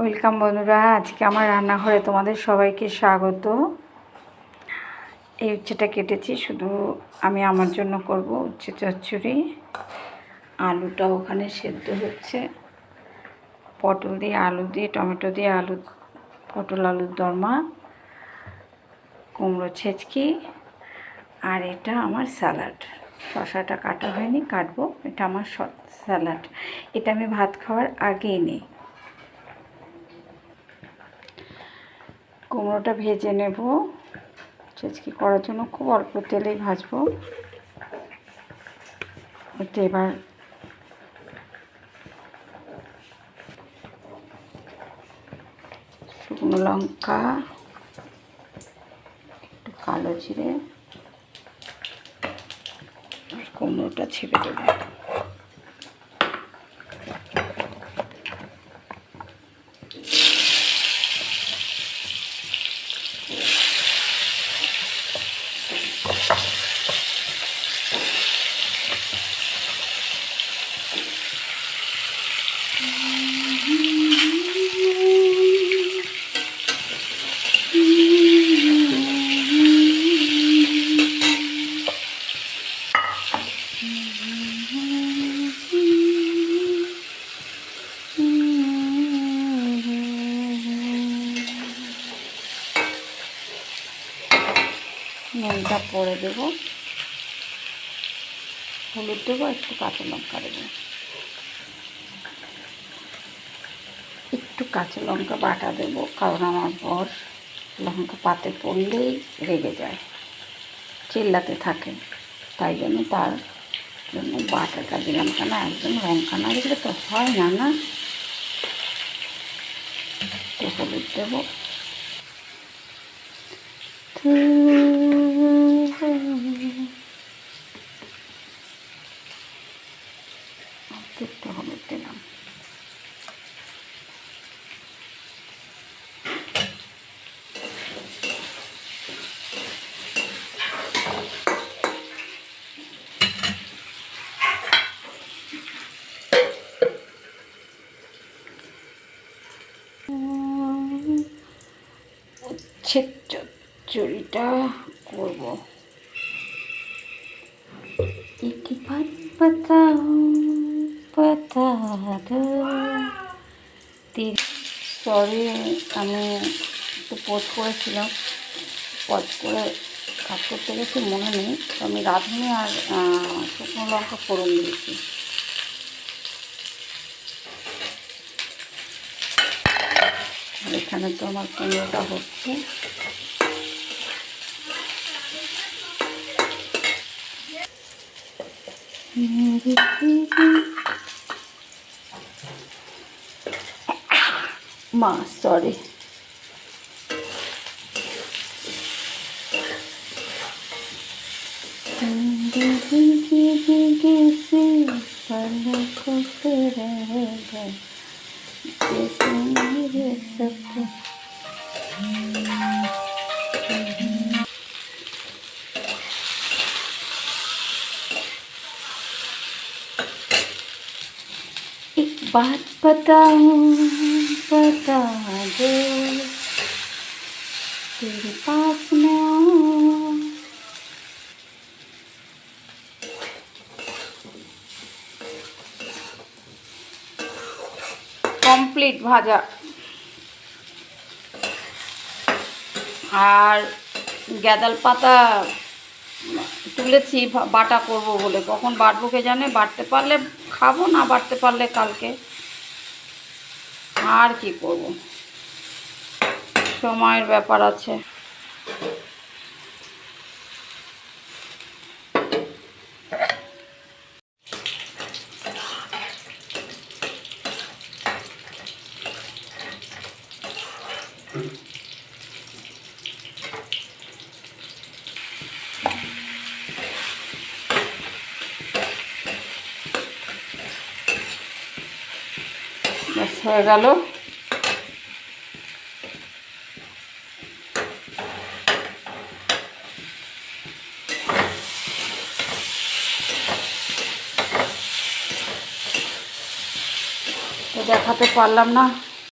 Welcome বন্ধুরা, আজকে আমার রান্নাঘরে তোমাদের সবাইকে স্বাগত। এই উচ্ছেটা কেটেছি, শুধু আমি আমার জন্য করব উচ্ছে চচ্চড়ি। আলুটা ওখানে সেদ্ধ হচ্ছে। পটল দিয়ে আলু দিয়ে, টমেটো দিয়ে আলু, পটল আলুর দরমা, কুমড়ো ছেচকি, আর এটা আমার স্যালাড। শশাটা কাটা হয়নি, কাটবো। এটা আমার স্যালাড। এটা আমি ভাত খাওয়ার আগেই নিই। কুমড়োটা ভেজে নেব। চেচকি করার জন্য খুব অল্প তেলেই ভাজবো। এবার শুকনো লঙ্কা, একটু কালো জিরে, আর কুমড়োটা ছেপে দেবো। নুনটা পরে দেব। হলুদ দেবো, একটু কাঁচা লঙ্কা দেবো। একটু কাঁচা লঙ্কা বাটা দেবো, কারণ আমার বর লঙ্কা পাতে পড়লেই রেগে যায়। চিল্লাতে থাকে, তাই জন্য তার জন্য বাটাটা দিলাম কেন? একদম লঙ্কা না দিলে তো হয় না না? তো হলুদ দেবো। হলুদ দিলাম। উচ্ছে চচ্চড়িটা করব। একটি বাত বাতাও বাতা সরি, আমি একটু পোস্ট করেছিলাম। পজ করে কাজ করতে গেছি, মনে নেই। আমি রাঁধুনি আর শুকনো লঙ্কা ফোড়ন দিয়েছি। এখানে তো আমার কুমড়োটা হচ্ছে। মা সরি एक बात बताऊं बता दो तेरे पास কমপ্লিট ভাজা। আর গ্যাদাল পাতা তুলেছি বাটা করব বলে। কখন বাটবো কে জানে? বাটতে পারলে খাব, না বাটতে পারলে কালকে। আর কি করব? সময়ের ব্যাপার আছে। ব্যাস হয়ে গেল। দেখাতে পারলাম না।